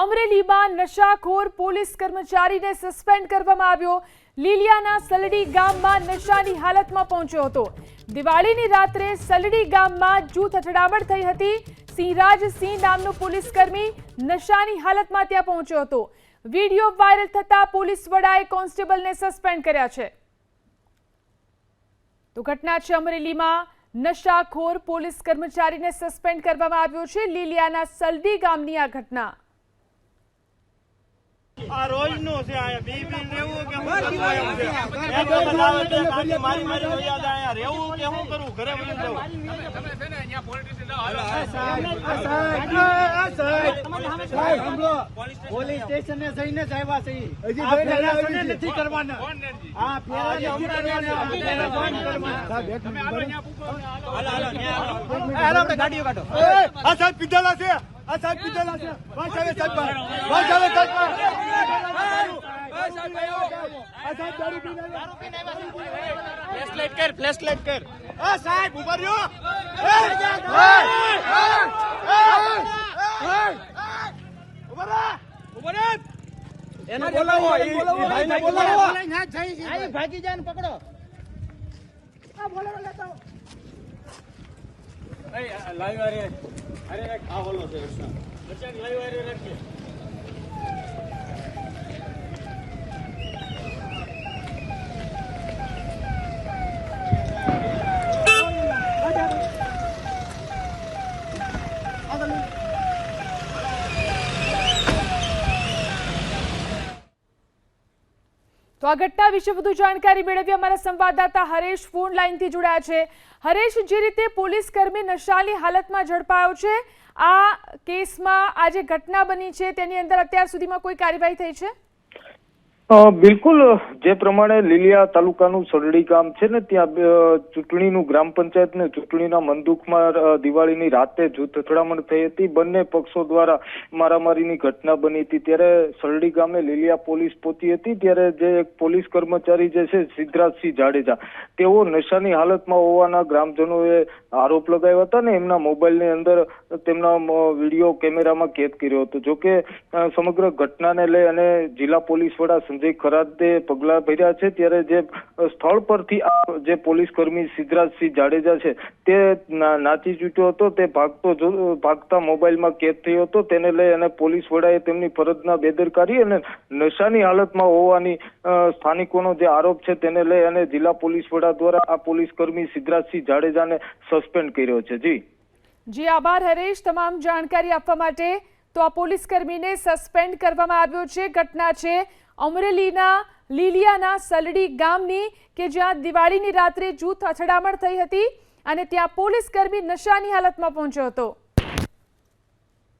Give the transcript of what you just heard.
અમરેલીમાં નશાખોર પોલીસ કર્મચારીને સસ્પેન્ડ કરવામાં આવ્યો. લીલિયાના સલડી ગામમાં નશાની હાલતમાં પહોંચ્યો હતો. દિવાળીની રાત્રે સલડી ગામમાં જૂથ અથડામણ થઈ હતી. સિંહરાજ સિંહ નામનો પોલીસ કર્મી નશાની હાલતમાં ત્યાં પહોંચ્યો હતો. વીડિયો વાયરલ થતા પોલીસ વડાએ કોન્સ્ટેબલને સસ્પેન્ડ કર્યા છે. તો ઘટના છે અમરેલીમાં. નશાખોર પોલીસ કર્મચારીને સસ્પેન્ડ કરવામાં આવ્યો છે. લીલિયાના સલડી ગામની આ ઘટના. આ રોજનું છે આયા બી બી રહેવું કે હું મારી મારી વયા અહીંયા રહેવું કે હું કરું ઘરે વયું જવું પોલીસ સ્ટેશન જઈને જ આવ્યા છે ને નથી કરવાના આ ફેરા નથી કરવાના બંધ ગાડીઓ કાઢો સાહેબ પીધેલા છે આ સાહેબ પીધેલા છે. બસ હવે સાહેબ બસ હવે સાહેબ કર ફ્લેશ લાઈટ કર. આ સાહેબ ઊભા રહ્યો. એ! એ! એ! ઊભા રહો! ઊભા રહો! એને બોલાવો. ભાઈને બોલાવો. આ ભાગી જાય ને પકડો તો આ ઘટના વિશે વધુ જાણકારી મેળવી અમારા સંવાદદાતા હરેશ ફોન લાઈનથી જોડાયા છે. હરેશ, જે રીતે પોલીસ કર્મી નશાની હાલતમાં ઝડપાયો છે, આ કેસમાં આ જે ઘટના બની છે તેની અંદર અત્યાર સુધીમાં કોઈ કાર્યવાહી થઈ છે? બિલકુલ, જે પ્રમાણે લીલિયા તાલુકાનું સરડી ગામ છે ને, ત્યાં ચૂંટણીનું ગ્રામ પંચાયત ને ચૂંટણીના મંદુકમાં દિવાળીની રાતે જૂથ અથડામણ થઈ હતી. બંને પક્ષો દ્વારા મારામારીની ઘટના બની હતી. ત્યારે સરડી ગામે લીલિયા પોલીસ પહોંચી હતી. ત્યારે જે એક પોલીસ કર્મચારી જે છે, સિદ્ધરાજસિંહ જાડેજા, તેઓ નશાની હાલતમાં હોવાના ગ્રામજનોએ આરોપ લગાવ્યા હતા ને, એમના મોબાઈલની અંદર તેમના વીડિયો કેમેરામાં કેદ કર્યો હતો. જોકે સમગ્ર ઘટનાને લઈ અને જિલ્લા પોલીસ વડા સંજય ખરાતે પગલાં ભર્યા છે, ત્યારે જે સ્થળ પરથી આ જે પોલીસ કર્મી સિદ્ધરાજસિંહ જાડેજા છે, તે નાચી છૂટ્યો હતો, તે ભાગતો ભાગતા મોબાઈલમાં કેદ થયો હતો, તેને લઈ અને પોલીસ વડાએ તેમની ફરજના બેદરકારી અને નશાની હાલતમાં હોવાની સ્થાનિકોનો જે આરોપ છે, તેને લઈ અને જિલ્લા પોલીસ વડા દ્વારા આ પોલીસ કર્મી સિદ્ધરાજસિંહ જાડેજાને સસ્પેન્ડ કર્યો છે. જી. જી, આભાર હરેશ. તમામ જાણકારી આપવા માટે તો આ પોલીસ કર્મીને સસ્પેન્ડ કરવામાં આવ્યો છે. ઘટના છે અમરેલીના લીલિયાના સલડી ગામની કે જ્યાં દિવાળીની રાત્રે જૂથ અથડામણ થઈ હતી અને ત્યાં પોલીસ કર્મી નશાની હાલતમાં પહોંચ્યો હતો.